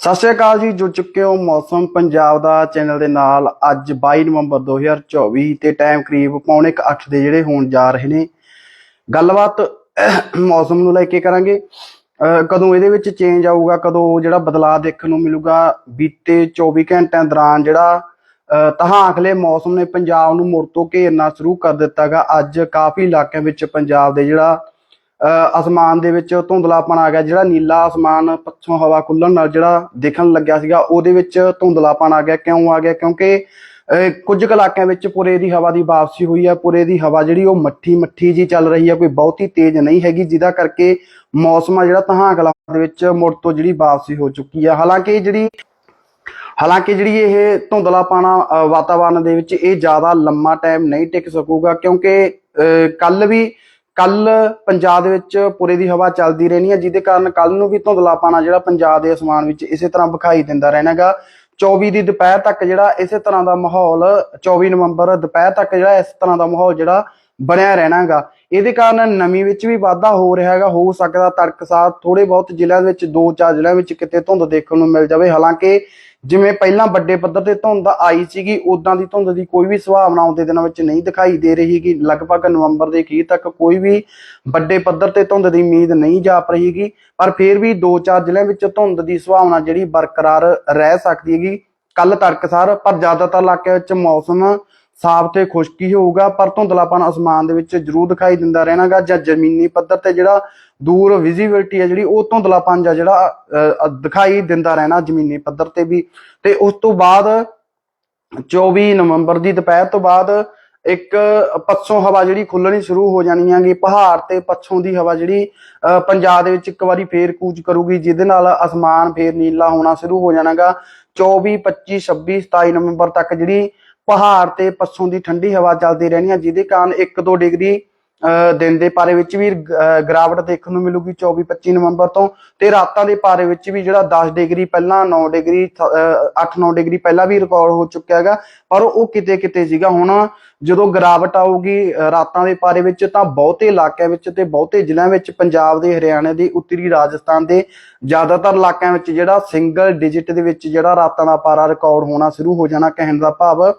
ਸਤਿ ਸ਼੍ਰੀ ਅਕਾਲ ਜੀ, ਜੁੜ ਚੁੱਕੇ ਹੋ ਮੌਸਮ ਪੰਜਾਬ ਦਾ ਚੈਨਲ ਦੇ ਨਾਲ। ਅੱਜ 22 ਨਵੰਬਰ 2024 ਤੇ ਟਾਈਮ ਕਰੀਬ ਪੌਣੇ 8 ਦੇ ਜਿਹੜੇ ਹੋਣ ਜਾ ਰਹੇ ਨੇ। ਗੱਲਬਾਤ ਮੌਸਮ ਨੂੰ ਲੈ ਕੇ ਕਰਾਂਗੇ। ਕਦੋਂ ਇਹਦੇ ਵਿੱਚ ਚੇਂਜ ਆਊਗਾ, ਕਦੋਂ ਜਿਹੜਾ ਬਦਲਾਅ ਦੇਖਣ ਨੂੰ ਮਿਲੂਗਾ, ਬੀਤੇ 24 ਘੰਟਿਆਂ ਦੌਰਾਨ ਜਿਹੜਾ, ਅਹ ਮੌਸਮ ਨੇ ਪੰਜਾਬ ਨੂੰ ਮੁੜ ਤੋਂ ਘੇਰਨਾ ਸ਼ੁਰੂ ਕਰ ਦਿੱਤਾਗਾ ਅੱਜ ਕਾਫੀ ਇਲਾਕਿਆਂ ਵਿੱਚ ਪੰਜਾਬ ਦੇ ਜਿਹੜਾ ਅਸਮਾਨ ਦੇ ਵਿੱਚ ਧੁੰਦਲਾਪਣ ਆ ਗਿਆ ਜਿਹੜਾ ਨੀਲਾ ਅਸਮਾਨ ਪੱਛੋਂ ਹਵਾ ਖੁੱਲਣ ਨਾਲ ਜਿਹੜਾ ਦੇਖਣ ਲੱਗਿਆ ਸੀਗਾ ਉਹਦੇ ਵਿੱਚ ਧੁੰਦਲਾਪਣ ਆ ਗਿਆ। ਕਿਉਂ ਆ ਗਿਆ? ਕਿਉਂਕਿ ਅਹ ਕੁਝ ਕੁ ਇਲਾਕਿਆਂ ਵਿੱਚ ਪੁਰੇ ਦੀ ਹਵਾ ਦੀ ਵਾਪਸੀ ਹੋਈ ਹੈ ਪੁਰੇ ਦੀ ਹਵਾ ਜਿਹੜੀ ਉਹ ਮੱਠੀ ਮੱਠੀ ਜੀ ਚੱਲ ਰਹੀ ਹੈ ਕੋਈ ਬਹੁਤੀ ਤੇਜ਼ ਨਹੀਂ ਹੈਗੀ ਜਿਹਦਾ ਕਰਕੇ ਮੌਸਮ ਆ ਜਿਹੜਾ ਤਹਾਕਲਾ ਦੇ ਵਿੱਚ ਮੁੜ ਤੋਂ ਜਿਹੜੀ ਵਾਪਸੀ ਹੋ ਚੁੱਕੀ ਹੈ ਹਾਲਾਂਕਿ ਜਿਹੜੀ ਹਾਲਾਂਕਿ ਜਿਹੜੀ ਇਹ ਧੁੰਦਲਾਪਾਣਾ ਅ, ਵਾਤਾਵਰਣ ਦੇ ਵਿੱਚ ਇਹ ਜ਼ਿਆਦਾ ਲੰਮਾ ਟਾਈਮ ਨਹੀਂ ਟਿਕ ਸਕੂਗਾ ਕਿਉਂਕਿ ਕੱਲ ਵੀ ਕੱਲ ਪੰਜਾਬ ਦੇ ਵਿੱਚ ਪੂਰੇ ਦੀ ਹਵਾ ਚੱਲਦੀ ਰਹਿਣੀ ਹੈ, ਜਿਹਦੇ ਕਾਰਨ ਕੱਲ ਨੂੰ ਵੀ ਧੁੰਦਲਾਪਾਣਾ ਜਿਹੜਾ ਪੰਜਾਬ ਦੇ ਅਸਮਾਨ ਵਿੱਚ ਇਸੇ ਤਰ੍ਹਾਂ ਵਿਖਾਈ ਦਿੰਦਾ ਰਹਿਣਾਗਾ 24 ਦੀ ਦੁਪਹਿਰ ਤੱਕ ਜਿਹੜਾ ਇਸੇ ਤਰ੍ਹਾਂ ਦਾ ਮਾਹੌਲ 24 ਨਵੰਬਰ ਦੁਪਹਿਰ ਤੱਕ ਜਿਹੜਾ ਇਸ ਤਰ੍ਹਾਂ ਦਾ ਮਾਹੌਲ ਜਿਹੜਾ ਬਣਿਆ ਰਹਿਣਾਗਾ ਇਹਦੇ ਕਾਰਨ ਨਮੀ ਵਿੱਚ ਵੀ ਵਾਧਾ ਹੋ ਰਿਹਾ ਹੈਗਾ, ਹੋ ਸਕਦਾ ਤੜਕਸਾਰ ਥੋੜੇ ਬਹੁਤ ਜ਼ਿਲ੍ਹਿਆਂ ਵਿੱਚ, ਦੋ ਚਾਰ ਜ਼ਿਲ੍ਹਿਆਂ ਵਿੱਚ ਕਿਤੇ ਧੁੰਦ ਦੇਖਣ ਨੂੰ ਮਿਲ ਜਾਵੇ। ਹਾਲਾਂਕਿ ਜਿਵੇਂ ਪਹਿਲਾਂ ਵੱਡੇ ਪੱਧਰ ਤੇ ਧੁੰਦ ਆਈ ਸੀਗੀ ਉਦਾਂ ਦੀ ਧੁੰਦ ਦੀ ਕੋਈ ਵੀ ਸੰਭਾਵਨਾ ਆਉਂਦੇ ਦਿਨਾਂ ਵਿੱਚ ਨਹੀਂ ਦਿਖਾਈ ਦੇ ਰਹੀ ਕਿ ਲਗਭਗ ਨਵੰਬਰ ਦੇ ਅਖੀਰ ਤੱਕ ਕੋਈ ਵੀ ਵੱਡੇ ਪੱਧਰ ਤੇ ਧੁੰਦ ਦੀ ਉਮੀਦ ਨਹੀਂ ਜਾਪ ਰਹੀਗੀ ਪਰ ਫਿਰ ਵੀ ਦੋ ਚਾਰ ਜ਼ਿਲ੍ਹਿਆਂ ਵਿੱਚ ਧੁੰਦ ਦੀ ਸੰਭਾਵਨਾ ਜਿਹੜੀ ਬਰਕਰਾਰ ਰਹਿ ਸਕਦੀ ਹੈਗੀ। ਕੱਲ ਤੜਕਸਾਰ, ਪਰ ਜ਼ਿਆਦਾਤਰ ਇਲਾਕਿਆਂ ਵਿੱਚ ਮੌਸਮ ਸਾਫ਼ ਤੇ ਖੁਸ਼ਕੀ ਹੋਊਗਾ ਪਰ ਧੁੰਦਲਾਪਨ ਅਸਮਾਨ ਦੇ ਵਿੱਚ ਜ਼ਰੂਰ ਦਿਖਾਈ ਦਿੰਦਾ ਰਹਿਣਾਗਾ ਜਾਂ ਜ਼ਮੀਨੀ ਪੱਧਰ ਤੇ ਜਿਹੜਾ ਦੂਰ ਵਿਜ਼ਿਬਿਲਟੀ ਹੈ ਜਿਹੜੀ ਉਹ ਧੁੰਦਲਾਪਨ ਜਾਂ ਜਿਹੜਾ ਦਿਖਾਈ ਦਿੰਦਾ ਰਹਿਣਾ ਜ਼ਮੀਨੀ ਪੱਧਰ ਤੇ ਵੀ। ਤੇ ਉਸ ਤੋਂ ਬਾਅਦ 24 ਨਵੰਬਰ ਦੀ ਦੁਪਹਿਰ ਤੋਂ ਬਾਅਦ ਇੱਕ ਪੱਛੋਂ ਹਵਾ ਜਿਹੜੀ ਖੁੱਲਣੀ ਸ਼ੁਰੂ ਹੋ ਜਾਣੀ ਹੈਗੀ ਪਹਾੜ ਤੇ ਪੱਛੋਂ ਦੀ ਹਵਾ ਜਿਹੜੀ ਅ, ਪੰਜਾਬ ਦੇ ਵਿੱਚ ਇੱਕ ਵਾਰੀ ਫੇਰ ਕੂਚ ਕਰੂਗੀ ਜਿਹਦੇ ਨਾਲ ਅਸਮਾਨ ਫੇਰ ਨੀਲਾ ਹੋਣਾ ਸ਼ੁਰੂ ਹੋ ਜਾਣਾਗਾ। 24 25 26 27 ਨਵੰਬਰ ਤੱਕ ਜਿਹੜੀ ਪਹਾੜ ਤੇ ਪੱਛੋਂ ਦੀ ਠੰਡੀ ਹਵਾ ਚੱਲਦੀ ਰਹਿਣੀ ਹੈ ਜਿਹਦੇ ਕਾਰਨ 1-2 ਡਿਗਰੀ ਦਿਨ ਦੇ ਪਾਰੇ ਵਿੱਚ ਵੀ ਗਿਰਾਵਟ ਦੇਖਣ ਨੂੰ ਮਿਲੂਗੀ 24-25 ਨਵੰਬਰ ਤੋਂ ਤੇ ਰਾਤਾਂ ਦੇ ਪਾਰੇ ਵਿੱਚ ਵੀ ਜਿਹੜਾ 10 ਡਿਗਰੀ ਪਹਿਲਾਂ 9 ਡਿਗਰੀ 8-9 ਡਿਗਰੀ ਪਹਿਲਾਂ ਵੀ ਰਿਕਾਰਡ ਹੋ ਚੁੱਕਿਆ ਹੈਗਾ, ਪਰ ਉਹ ਕਿਤੇ ਕਿਤੇ ਸੀਗਾ। ਹੁਣ ਜਦੋਂ ਗਿਰਾਵਟ ਆਊਗੀ ਰਾਤਾਂ ਦੇ ਪਾਰੇ ਵਿੱਚ ਤਾਂ ਬਹੁਤੇ ਇਲਾਕਿਆਂ ਵਿੱਚ ਤੇ ਬਹੁਤੇ ਜ਼ਿਲ੍ਹਿਆਂ ਵਿੱਚ, ਪੰਜਾਬ ਦੇ, ਹਰਿਆਣਾ ਦੇ, ਉੱਤਰੀ ਰਾਜਸਥਾਨ ਦੇ ਜ਼ਿਆਦਾਤਰ ਇਲਾਕਿਆਂ ਵਿੱਚ ਜਿਹੜਾ ਸਿੰਗਲ ਡਿਜਿਟ ਦੇ ਵਿੱਚ ਜਿਹੜਾ ਰਾਤਾਂ ਦਾ ਪਾਰਾ ਰਿਕਾਰਡ ਹੋਣਾ ਸ਼ੁਰੂ ਹੋ ਜਾਣਾ, ਕਹਿਣ ਦਾ ਭਾਵ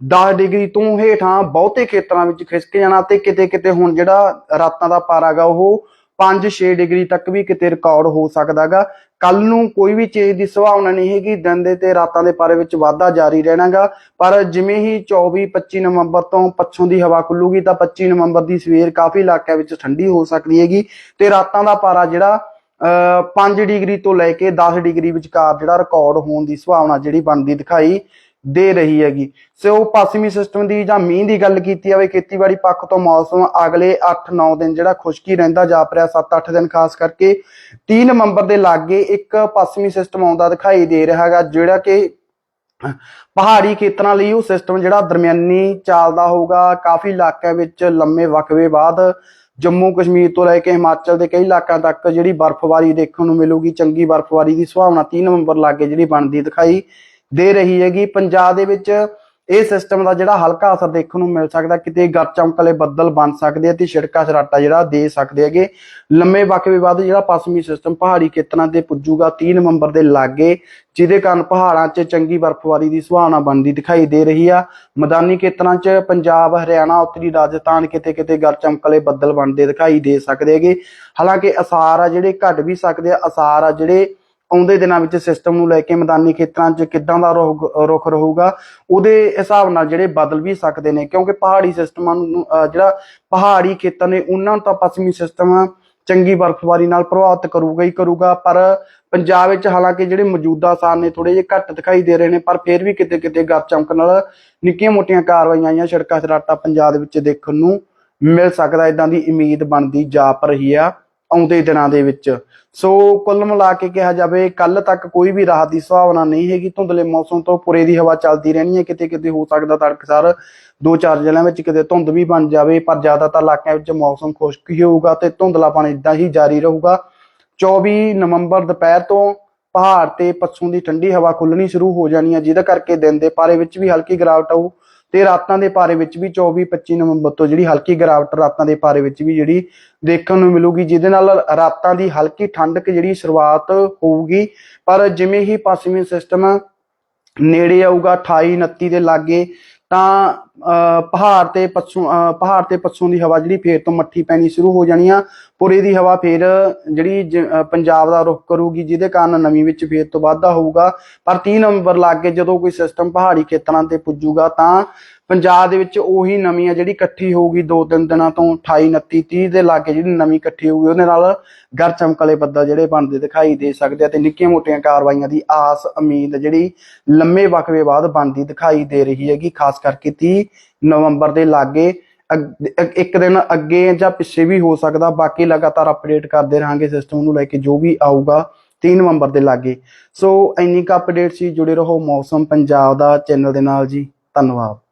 10 ਡਿਗਰੀ ਤੋਂ ਹੇਠਾਂ ਬਹੁਤੇ ਖੇਤਰਾਂ ਵਿੱਚ ਖਿਸਕ ਜਾਣਾ ਤੇ ਕਿਤੇ ਕਿਤੇ ਹੁਣ ਜਿਹੜਾ ਰਾਤਾਂ ਦਾ ਪਾਰਾ ਗਾ ਉਹ 5-6 ਡਿਗਰੀ ਤੱਕ ਵੀ ਕਿਤੇ ਰਿਕਾਰਡ ਹੋ ਸਕਦਾਗਾ ਕੱਲ ਨੂੰ ਕੋਈ ਵੀ ਚੀਜ਼ ਦੀ ਸੰਭਾਵਨਾ ਨਹੀਂ ਹੈਗੀ, ਦਿਨ ਦੇ ਤੇ ਰਾਤਾਂ ਦੇ ਪਾਰੇ ਵਿੱਚ ਵਾਧਾ ਜਾਰੀ ਰਹਿਣਾਗਾ ਪਰ ਜਿਵੇਂ ਹੀ 24-25 ਨਵੰਬਰ ਤੋਂ ਪੱਛੋਂ ਦੀ ਹਵਾ ਖੁੱਲੂਗੀ ਤਾਂ 25 ਨਵੰਬਰ ਦੀ ਸਵੇਰ ਕਾਫੀ ਇਲਾਕਿਆਂ ਵਿੱਚ ਠੰਡੀ ਹੋ ਸਕਦੀ ਹੈਗੀ ਤੇ ਰਾਤਾਂ ਦਾ ਪਾਰਾ ਜਿਹੜਾ, ਅਹ 5 ਡਿਗਰੀ ਤੋਂ ਲੈ ਕੇ 10 ਡਿਗਰੀ ਵਿਚਕਾਰ ਜਿਹੜਾ ਰਿਕਾਰਡ ਹੋਣ ਦੀ ਸੰਭਾਵਨਾ ਜਿਹੜੀ ਬਣਦੀ ਦਿਖਾਈ ਦੇ ਰਹੀ ਹੈਗੀ। ਸੋ ਪੱਛਮੀ ਸਿਸਟਮ ਦੀ ਜਾਂ ਮੀਂਹ ਦੀ ਗੱਲ ਕੀਤੀ ਜਾਵੇ, ਖੇਤੀਬਾੜੀ ਪੱਖ ਤੋਂ ਮੌਸਮ ਅਗਲੇ 8-9 ਦਿਨ ਜਿਹੜਾ ਖੁਸ਼ਕੀ ਰਹਿੰਦਾ ਜਾਪ ਰਿਹਾ 7-8 ਦਿਨ, ਖਾਸ ਕਰਕੇ 3 ਨਵੰਬਰ ਦੇ ਲਾਗੇ ਇੱਕ ਪੱਛਮੀ ਸਿਸਟਮ ਆਉਂਦਾ ਦਿਖਾਈ ਦੇ ਰਿਹਾ ਹੈਗਾ, ਜਿਹੜਾ ਕਿ ਪਹਾੜੀ ਖੇਤਰਾਂ ਲਈ ਉਹ ਸਿਸਟਮ ਜਿਹੜਾ ਦਰਮਿਆਨੀ ਚੱਲਦਾ ਹੋਊਗਾ। ਕਾਫੀ ਇਲਾਕਿਆਂ ਵਿੱਚ ਲੰਮੇ ਵਕਵੇ ਬਾਅਦ ਜੰਮੂ ਕਸ਼ਮੀਰ ਤੋਂ ਲੈ ਕੇ ਹਿਮਾਚਲ ਦੇ ਕਈ ਇਲਾਕਿਆਂ ਤੱਕ ਜਿਹੜੀ ਬਰਫ਼ਬਾਰੀ ਦੇਖਣ ਨੂੰ ਮਿਲੂਗੀ, ਚੰਗੀ ਬਰਫ਼ਬਾਰੀ ਦੀ ਸੰਭਾਵਨਾ 30 ਨਵੰਬਰ ਲਾਗੇ ਜਿਹੜੀ ਬਣਦੀ ਦਿਖਾਈ ਦੇ ਰਹੀ ਹੈਗੀ। ਪੰਜਾਬ ਦੇ ਵਿੱਚ ਇਹ ਸਿਸਟਮ ਦਾ ਜਿਹੜਾ ਹਲਕਾ ਅਸਰ ਦੇਖਣ ਨੂੰ ਮਿਲ ਸਕਦਾ, ਕਿਤੇ ਗੱਟ ਚਮਕਲੇ ਬੱਦਲ ਬਣ ਸਕਦੇ ਆ, ਤੇ ਛਿੜਕਾ ਛਰਾਟਾ ਜਿਹੜਾ ਦੇ ਸਕਦੇ ਹੈਗੇ। ਲੰਮੇ ਵਕਵੇ ਬਾਅਦ ਜਿਹੜਾ ਪੱਛਮੀ ਸਿਸਟਮ ਪਹਾੜੀ ਖੇਤਰਾਂ ਤੇ ਪੁੱਜੂਗਾ 30 ਨਵੰਬਰ ਦੇ ਲਾਗੇ, ਜਿਹਦੇ ਕਾਰਨ ਪਹਾੜਾਂ 'ਚ ਚੰਗੀ ਬਰਫ਼ਬਾਰੀ ਦੀ ਸੰਭਾਵਨਾ ਬਣਦੀ ਦਿਖਾਈ ਦੇ ਰਹੀ ਆ। ਮੈਦਾਨੀ ਖੇਤਰਾਂ 'ਚ ਪੰਜਾਬ, ਹਰਿਆਣਾ, ਉੱਤਰੀ ਰਾਜਸਥਾਨ ਕਿਤੇ ਕਿਤੇ ਗੱਟ ਚਮਕਲੇ ਬੱਦਲ ਬਣਦੇ ਦਿਖਾਈ ਦੇ ਸਕਦੇ ਹੈਗੇ। ਹਾਲਾਂਕਿ ਅਸਾਰ ਆ ਜਿਹੜੇ ਘਟ ਵੀ ਸਕਦੇ ਆ, ਅਸਾਰ ਆ ਜਿਹੜੇ ਆਉਂਦੇ ਦਿਨਾਂ ਵਿੱਚ ਸਿਸਟਮ ਨੂੰ ਲੈ ਕੇ ਮੈਦਾਨੀ ਖੇਤਰਾਂ 'ਚ ਕਿੱਦਾਂ ਦਾ ਰੁਖ ਰੁਖ ਰਹੂਗਾ, ਉਹਦੇ ਹਿਸਾਬ ਨਾਲ ਜਿਹੜੇ ਬਦਲ ਵੀ ਸਕਦੇ ਨੇ, ਕਿਉਂਕਿ ਪਹਾੜੀ ਸਿਸਟਮਾਂ ਨੂੰ ਜਿਹੜਾ ਪਹਾੜੀ ਖੇਤਰ ਨੇ, ਉਹਨਾਂ ਨੂੰ ਤਾਂ ਪੱਛਮੀ ਸਿਸਟਮ ਚੰਗੀ ਬਰਫ਼ਬਾਰੀ ਨਾਲ ਪ੍ਰਭਾਵਿਤ ਕਰੂਗਾ ਹੀ ਕਰੂਗਾ, ਪਰ ਪੰਜਾਬ ਵਿੱਚ ਹਾਲਾਂਕਿ ਜਿਹੜੇ ਮੌਜੂਦਾ ਸਾਰ ਨੇ ਥੋੜੇ ਜਿਹੇ ਘੱਟ ਦਿਖਾਈ ਦੇ ਰਹੇ ਨੇ, ਪਰ ਫਿਰ ਵੀ ਕਿਤੇ ਕਿਤੇ ਗੱਪ ਚਮਕ ਨਾਲ ਨਿੱਕੀਆਂ ਮੋਟੀਆਂ ਕਾਰਵਾਈਆਂ ਜਾਂ ਸੜਕਾਂ ਸਰਾਟਾ ਪੰਜਾਬ ਦੇ ਵਿੱਚ ਦੇਖਣ ਨੂੰ ਮਿਲ ਸਕਦਾ ਇਦਾਂ ਦੀ ਉਮੀਦ ਬਣਦੀ ਜਾਪ ਰਹੀ ਆ। ਆਉਂਦੇ ਦਿਨਾਂ ਦੇ ਵਿੱਚ। ਸੋ ਕੁੱਲ ਮਿਲਾ ਕੇ ਕਿਹਾ ਜਾਵੇ ਕੱਲ ਤੱਕ ਕੋਈ ਵੀ ਰਾਹਤ ਦੀ ਸੰਭਾਵਨਾ ਨਹੀਂ ਹੈਗੀ। ਧੁੰਦਲੇ ਮੌਸਮ ਤੋਂ ਪੁਰੇ ਦੀ ਹਵਾ ਚੱਲਦੀ ਰਹਿਣੀ ਹੈ। ਕਿਤੇ ਕਿਤੇ ਹੋ ਸਕਦਾ ਤੜਕਸਾਰ ਦੋ ਚਾਰ ਜ਼ਿਲ੍ਹਿਆਂ ਵਿੱਚ ਕਿਤੇ ਧੁੰਦ ਵੀ ਬਣ ਜਾਵੇ, ਪਰ ਜ਼ਿਆਦਾਤਰ ਇਲਾਕਿਆਂ ਵਿੱਚ ਮੌਸਮ ਖੁਸ਼ਕ ਹੀ ਹੋਊਗਾ ਤੇ ਧੁੰਦਲਾ ਪਾਣੀ ਇਦਾਂ ਹੀ ਜਾਰੀ ਰਹੂਗਾ। 24 ਨਵੰਬਰ ਦੁਪਹਿਰ ਤੋਂ ਪਹਾੜ ਤੇ ਪੱਛੋਂ ਦੀ ਠੰਡੀ ਹਵਾ ਖੁੱਲਣੀ ਸ਼ੁਰੂ ਹੋ ਜਾਣੀ ਹੈ, ਜਿਹਦੇ ਕਰਕੇ ਦਿਨ ਦੇ ਪਾਰੇ ਵਿੱਚ ਵੀ ਹਲਕੀ ਗਿਰਾਵਟ ਆਊ। ਤੇ ਰਾਤਾਂ ਦੇ ਪਾਰੇ ਵਿੱਚ ਵੀ 24 25 ਨਵੰਬਰ ਤੋਂ ਜਿਹੜੀ ਹਲਕੀ ਗਿਰਾਵਟ ਰਾਤਾਂ ਦੇ ਪਾਰੇ ਵਿੱਚ ਵੀ ਜਿਹੜੀ ਦੇਖਣ ਨੂੰ ਮਿਲੂਗੀ, ਜਿਹਦੇ ਨਾਲ ਰਾਤਾਂ ਦੀ ਹਲਕੀ ਠੰਡਕ ਜਿਹੜੀ ਸ਼ੁਰੂਆਤ ਹੋਊਗੀ। ਪਰ ਜਿਵੇਂ ਹੀ ਪੱਛਮੀ ਸਿਸਟਮ ਨੇੜੇ ਆਊਗਾ 28 29 ਦੇ ਲਾਗੇ, ਤਾਂ ਪਹਾੜ ਤੇ ਪੱਛੋਂ ਅਹ, ਪਹਾੜ ਤੇ ਪੱਛੋਂ ਦੀ ਹਵਾ ਜਿਹੜੀ ਫੇਰ ਤੋਂ ਮੱਠੀ ਪੈਣੀ ਸ਼ੁਰੂ ਹੋ ਜਾਣੀ ਆ। ਪੁਰੇ ਦੀ ਹਵਾ ਫੇਰ ਜਿਹੜੀ ਜ- ਪੰਜਾਬ ਦਾ ਰੁਖ ਕਰੂਗੀ ਜਿਹਦੇ ਕਾਰਨ ਨਵੀਂ ਵਿੱਚ ਫੇਰ ਤੋਂ ਵਾਧਾ ਹੋਊਗਾ। ਪਰ 30 ਨਵੰਬਰ ਲਾਗੇ ਜਦੋਂ ਕੋਈ ਸਿਸਟਮ ਪਹਾੜੀ ਖੇਤਰਾਂ ਤੇ ਪੁੱਜੂਗਾ ਤਾਂ ਪੰਜਾਬ ਦੇ ਵਿੱਚ ਉਹੀ ਨਵੀਂ ਆ ਜਿਹੜੀ ਇਕੱਠੀ ਹੋਊਗੀ ਦੋ ਤਿੰਨ ਦਿਨਾਂ ਤੋਂ 28 29 30 ਦੇ ਲਾਗੇ ਜਿਹੜੀ ਨਵੀਂ ਇਕੱਠੀ ਹੋਊਗੀ ਉਹਦੇ ਨਾਲ ਗਰ ਚਮਕਲੇ ਬੱਦਲ ਜਿਹੜੇ ਬਣਦੇ ਦਿਖਾਈ ਦੇ ਸਕਦੇ ਆ ਤੇ ਨਿੱਕੀਆਂ ਮੋਟੀਆਂ ਕਾਰਵਾਈਆਂ ਦੀ ਆਸ ਉਮੀਦ ਜਿਹੜੀ ਲੰਮੇ ਵਕਵੇ ਬਾਅਦ ਬਣਦੀ ਦਿਖਾਈ ਦੇ ਰਹੀ ਹੈਗੀ ਖਾਸ ਕਰਕੇ 30 ਨਵੰਬਰ ਦੇ ਲਾਗੇ, ਅੱਗ- ਇੱਕ- ਦਿਨ ਅੱਗੇ ਜਾਂ ਪਿੱਛੇ ਵੀ ਹੋ ਸਕਦਾ, ਬਾਕੀ ਲਗਾਤਾਰ ਅਪਡੇਟ ਕਰਦੇ ਰਹਾਂਗੇ ਸਿਸਟਮ ਨੂੰ ਲੈ ਕੇ ਜੋ ਵੀ ਆਊਗਾ 3 ਨਵੰਬਰ ਦੇ ਲਾਗੇ। ਸੋ ਇੰਨੀ ਕੁ ਅਪਡੇਟ ਸੀ ਜੁੜੇ ਰਹੋ ਮੌਸਮ ਪੰਜਾਬ ਦਾ ਚੈਨਲ ਦੇ ਨਾਲ ਜੀ, ਧੰਨਵਾਦ।